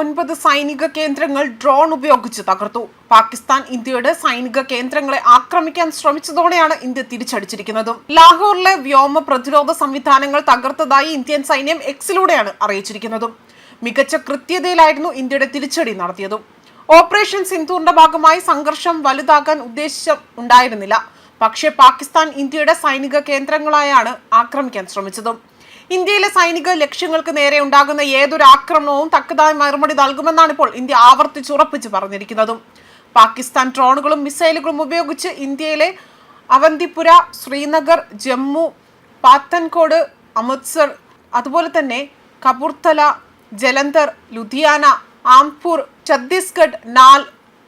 ഒൻപത് സൈനിക കേന്ദ്രങ്ങൾ ഡ്രോൺ ഉപയോഗിച്ച് തകർത്തു. പാകിസ്ഥാൻ ഇന്ത്യയുടെ സൈനിക കേന്ദ്രങ്ങളെ ആക്രമിക്കാൻ ശ്രമിച്ചതോടെയാണ് ഇന്ത്യ തിരിച്ചടിച്ചിരിക്കുന്നത്. ലാഹോറിലെ വ്യോമ പ്രതിരോധ സംവിധാനങ്ങൾ തകർത്തതായി ഇന്ത്യൻ സൈന്യം എക്സിലൂടെയാണ് അറിയിച്ചിരിക്കുന്നതും. മികച്ച കൃത്യതയിലായിരുന്നു ഇന്ത്യയുടെ തിരിച്ചടി നടത്തിയതും. ഓപ്പറേഷൻ സിന്ധൂറിന്റെ ഭാഗമായി സംഘർഷം വലുതാക്കാൻ ഉദ്ദേശം ഉണ്ടായിരുന്നില്ല. പക്ഷേ പാകിസ്ഥാൻ ഇന്ത്യയുടെ സൈനിക കേന്ദ്രങ്ങളായാണ് ആക്രമിക്കാൻ ശ്രമിച്ചതും. ഇന്ത്യയിലെ സൈനിക ലക്ഷ്യങ്ങൾക്ക് നേരെ ഉണ്ടാകുന്ന ഏതൊരു ആക്രമണവും തക്കതായ മറുപടി നൽകുമെന്നാണ് ഇപ്പോൾ ഇന്ത്യ ആവർത്തിച്ചുറപ്പിച്ച് പറഞ്ഞിരിക്കുന്നതും. പാകിസ്ഥാൻ ഡ്രോണുകളും മിസൈലുകളും ഉപയോഗിച്ച് ഇന്ത്യയിലെ അവന്തിപുര ശ്രീനഗർ ജമ്മു പാത്തൻകോട് അമൃത്സർ അതുപോലെ തന്നെ കപൂർത്തല ജലന്ധർ ലുധിയാന ആംപൂർ ഛത്തീസ്ഗഡ് നാൽ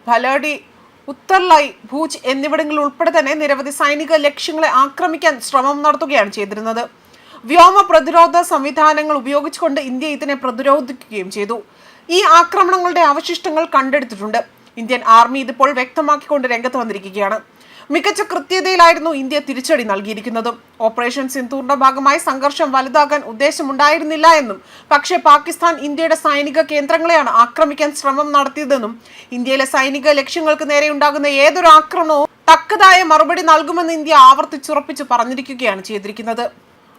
ഫലഡി ഉത്തർലൈ ഭൂജ് എന്നിവിടങ്ങളിൽ ഉൾപ്പെടെ തന്നെ നിരവധി സൈനിക ലക്ഷ്യങ്ങളെ ആക്രമിക്കാൻ ശ്രമം നടത്തുകയാണ് ചെയ്തിരുന്നത്. വ്യോമ പ്രതിരോധ സംവിധാനങ്ങൾ ഉപയോഗിച്ചുകൊണ്ട് ഇന്ത്യ ഇതിനെ പ്രതിരോധിക്കുകയും ചെയ്തു. ഈ ആക്രമണങ്ങളുടെ അവശിഷ്ടങ്ങൾ കണ്ടെടുത്തിട്ടുണ്ട്. ഇന്ത്യൻ ആർമി ഇതിപ്പോൾ വ്യക്തമാക്കിക്കൊണ്ട് രംഗത്ത് വന്നിരിക്കുകയാണ്. മികച്ച കൃത്യതയിലായിരുന്നു ഇന്ത്യ തിരിച്ചടി നൽകിയിരിക്കുന്നത്. ഓപ്പറേഷൻ സിന്ധൂറിന്റെ ഭാഗമായി സംഘർഷം വലുതാകാൻ ഉദ്ദേശമുണ്ടായിരുന്നില്ല എന്നും പക്ഷേ പാകിസ്ഥാൻ ഇന്ത്യയുടെ സൈനിക കേന്ദ്രങ്ങളെയാണ് ആക്രമിക്കാൻ ശ്രമം നടത്തിയതെന്നും ഇന്ത്യയിലെ സൈനിക ലക്ഷ്യങ്ങൾക്ക് നേരെ ഉണ്ടാകുന്ന ഏതൊരു ആക്രമണവും തക്കതായ മറുപടി നൽകുമെന്ന് ഇന്ത്യ ആവർത്തിച്ചുറപ്പിച്ച് പറഞ്ഞിരിക്കുകയാണ് ചെയ്തിരിക്കുന്നത്.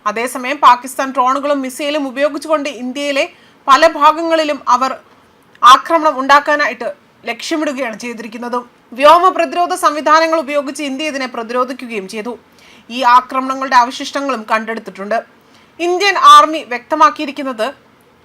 അതേസമയം പാകിസ്ഥാൻ ഡ്രോണുകളും മിസൈലും ഉപയോഗിച്ചുകൊണ്ട് ഇന്ത്യയിലെ പല ഭാഗങ്ങളിലും അവർ ആക്രമണം ഉണ്ടാക്കാനായിട്ട് ലക്ഷ്യമിടുകയാണ് ചെയ്തിരിക്കുന്നത്. വ്യോമ പ്രതിരോധ സംവിധാനങ്ങൾ ഉപയോഗിച്ച് ഇന്ത്യ ഇതിനെ പ്രതിരോധിക്കുകയും ചെയ്തു. ഈ ആക്രമണങ്ങളുടെ അവശിഷ്ടങ്ങളും കണ്ടെടുത്തിട്ടുണ്ട്. ഇന്ത്യൻ ആർമി വ്യക്തമാക്കിയിരിക്കുന്നത്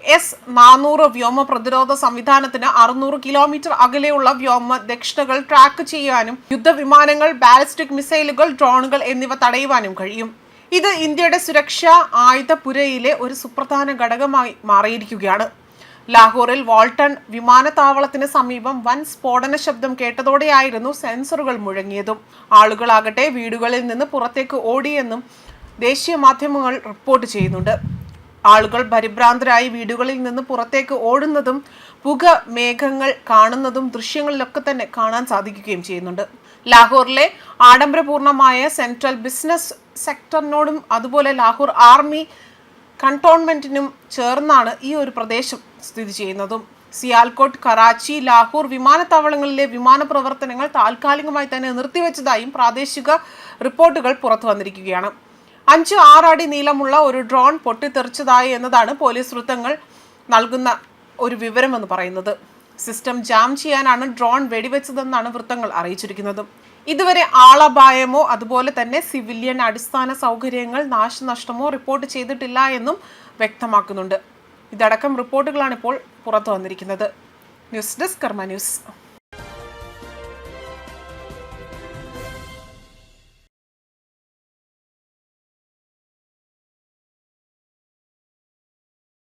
എസ് നാനൂറ് വ്യോമ പ്രതിരോധ സംവിധാനത്തിന് അറുന്നൂറ് കിലോമീറ്റർ അകലെയുള്ള വ്യോമ ദക്ഷിണകൾ ട്രാക്ക് ചെയ്യാനും യുദ്ധവിമാനങ്ങൾ ബാലിസ്റ്റിക് മിസൈലുകൾ ഡ്രോണുകൾ എന്നിവ തടയുവാനും കഴിയും. ഇത് ഇന്ത്യയുടെ സുരക്ഷാ ആയുധപുരയിലെ ഒരു സുപ്രധാന ഘടകമായി മാറിയിരിക്കുകയാണ്. ലാഹോറിൽ വാൾട്ടൺ വിമാനത്താവളത്തിന് സമീപം വൻ സ്ഫോടന ശബ്ദം കേട്ടതോടെയായിരുന്നു സെൻസറുകൾ മുഴങ്ങിയതും. ആളുകളാകട്ടെ വീടുകളിൽ നിന്ന് പുറത്തേക്ക് ഓടിയെന്നും ദേശീയ മാധ്യമങ്ങൾ റിപ്പോർട്ട് ചെയ്യുന്നുണ്ട്. ആളുകൾ പരിഭ്രാന്തരായി വീടുകളിൽ നിന്ന് പുറത്തേക്ക് ഓടുന്നതും പുക മേഘങ്ങൾ കാണുന്നതും ദൃശ്യങ്ങളിലൊക്കെ തന്നെ കാണാൻ സാധിക്കുകയും ചെയ്യുന്നുണ്ട്. ലാഹോറിലെ ആഡംബരപൂർണമായ സെൻട്രൽ ബിസിനസ് സെക്ടറിനോടും അതുപോലെ ലാഹോർ ആർമി കണ്ടോൺമെന്റിനും ചേർന്നാണ് ഈ ഒരു പ്രദേശം സ്ഥിതി ചെയ്യുന്നതും. സിയാൽകോട്ട് കറാച്ചി ലാഹോർ വിമാനത്താവളങ്ങളിലെ വിമാന പ്രവർത്തനങ്ങൾ താൽക്കാലികമായി തന്നെ നിർത്തിവെച്ചതായും പ്രാദേശിക റിപ്പോർട്ടുകൾ പുറത്തു വന്നിരിക്കുകയാണ്. അഞ്ച് ആറ് അടി നീളമുള്ള ഒരു ഡ്രോൺ പൊട്ടിത്തെറിച്ചതായി എന്നതാണ് പോലീസ് വൃത്തങ്ങൾ നൽകുന്ന ഒരു വിവരമെന്ന് പറയുന്നത്. സിസ്റ്റം ജാം ചെയ്യാനാണ് ഡ്രോൺ വെടിവെച്ചതെന്നാണ് വൃത്തങ്ങൾ അറിയിച്ചിരിക്കുന്നത്. ഇതുവരെ ആളപായമോ അതുപോലെ തന്നെ സിവിലിയൻ അടിസ്ഥാന സൗകര്യങ്ങൾ നാശനഷ്ടമോ റിപ്പോർട്ട് ചെയ്തിട്ടില്ല എന്നും വ്യക്തമാക്കുന്നുണ്ട്. ഇതടക്കം റിപ്പോർട്ടുകളാണ് ഇപ്പോൾ പുറത്തു വന്നിരിക്കുന്നത്. News desk Karma news.